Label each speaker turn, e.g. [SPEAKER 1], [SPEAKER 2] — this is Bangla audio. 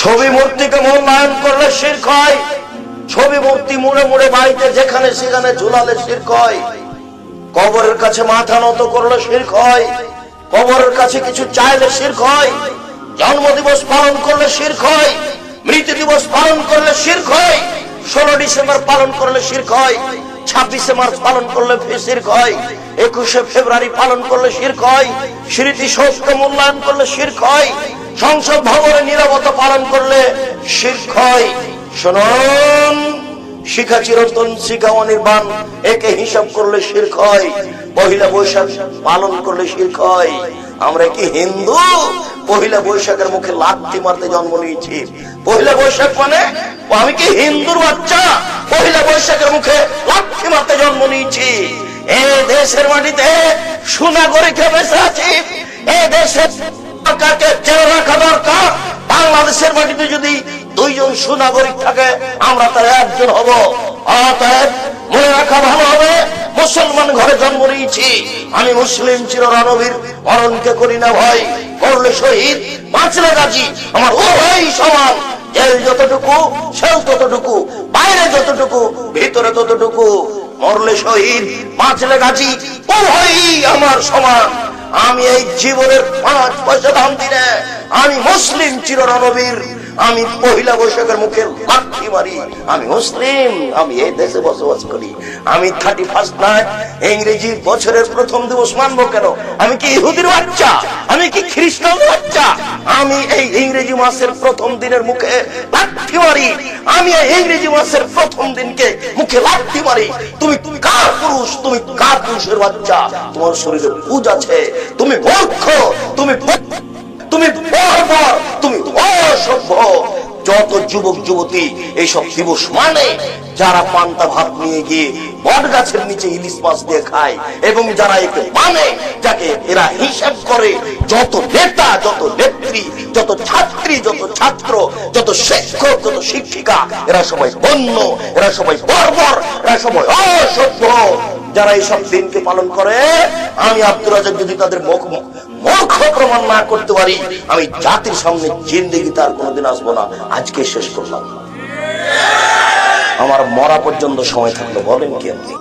[SPEAKER 1] ছবি মূর্তিকে মূল্যায়ন করলে শির্ক হয় ছবি মূর্তি মুড়ে মুড়ে বাড়িতে যেখানে সেখানে ঝুলালে শির্ক হয় কবরের কাছে মাথা নত করলে শির্ক হয় কবরের কাছে কিছু চাইলে শির্ক হয় জন্ম দিবস পালন করলে শির্ক হয় মৃত্যু দিবস পালন করলে শির্ক হয় ষোলো ডিসেম্বর পালন করলে শির্ক হয় ছাব্বিশে মার্চ পালন করলে শির্ক হয় একুশে ফেব্রুয়ারি পালন করলে শির্ক হয় স্মৃতি শোককে মূল্যায়ন করলে শির্ক হয় সংসদ ভবনে নিরাপত্তা পালন করলে শির্ক হয়। শুনুন, শিখা চিরন্তন শিখা অনির্বাণ, একে হিসাব করলে শির্ক হয়। পহিলা বৈশাখ পালন করলে শির্ক হয়। আমরা কি হিন্দু? পহিলা বৈশাখের মুখে লাথি মারতে জন্ম নিয়েছি। পহিলা বৈশাখ মানে আমি কি হিন্দুর বাচ্চা? পহিলা বৈশাখের মুখে লাথি মারতে জন্ম নিয়েছি। এ দেশের মাটিতে সুনাগরিকে বেঁচে আছি। এ দেশের বাংলাদেশের মাটিতে যদি দুইজন সুনাগরিক থাকে, আমরা তার একজন হব। অতএব মনে রাখা ভালো হবে, মুসলমান ঘরে জন্ম নিয়েছি। আমি মুসলিম চির রণবীর মরণকে করি না ভয় করলে শহীদ, বাঁচলে গাজী আমার ও ভাই সমান। জেল যতটুকু সেও ততটুকু, বাইরে যতটুকু, ভিতরে ততটুকু। মরলে শহীদ, বাঁচলে গাজী ও ভাই আমার সমান। আমি এই জীবনের পাঁচ পয়সা দাম দিনে আমি মুসলিম চিররণবীর, আমি পহিলা বৈশাখের মুখে লাঠি মারি, আমি মুসলিম, আমি এই দেশে বসবাস করি। আমি থার্টি ফার্স্ট নাইট ইংরেজি বছরের প্রথম দিবস মানবো কেন? আমি কি ইহুদির বাচ্চা? আমি কি খ্রিস্টান বাচ্চা? আমি এই ইংরেজি মাসের প্রথম দিনের মুখে লাঠি মারি, আমি এই ইংরেজি মাসের প্রথম দিনকে মুখে লাঠি মারি। তুমি তুমি কার পুরুষ? তুমি পুরুষের বাচ্চা। তোমার শরীরে পুজ আছে। তুমি মূর্খ। তুমি তুমি তুমি অসভ্য। যত যুবক, যুবতী এইসব দিবস মানে যারা পান্তা ভাত নিয়ে গিয়ে বট গাছের নিচে ইলিশ মাছ দিয়ে খায় এবং যারা একে মানে যাকে এরা হিসাব করে, যত নেতা, যত নেত্রী, যত ছাত্রী, যত ছাত্র, যত শিক্ষক, যত শিক্ষিকা, এরা সবাই বন্য, এরা সবাই বর্বর, এরা সবাই অসভ্য। যারা এইসব দিনকে পালন করে, আমি আব্দুল রাজাক যদি তাদের মুখ মূর্খ প্রমাণ না করতে পারি, আমি জাতির সামনে জিন্দিগি তার কোনোদিন আসব না। আজকে শেষ করলাম। আমার মরা পর্যন্ত সময় থাকল, বলেন কি আপনি?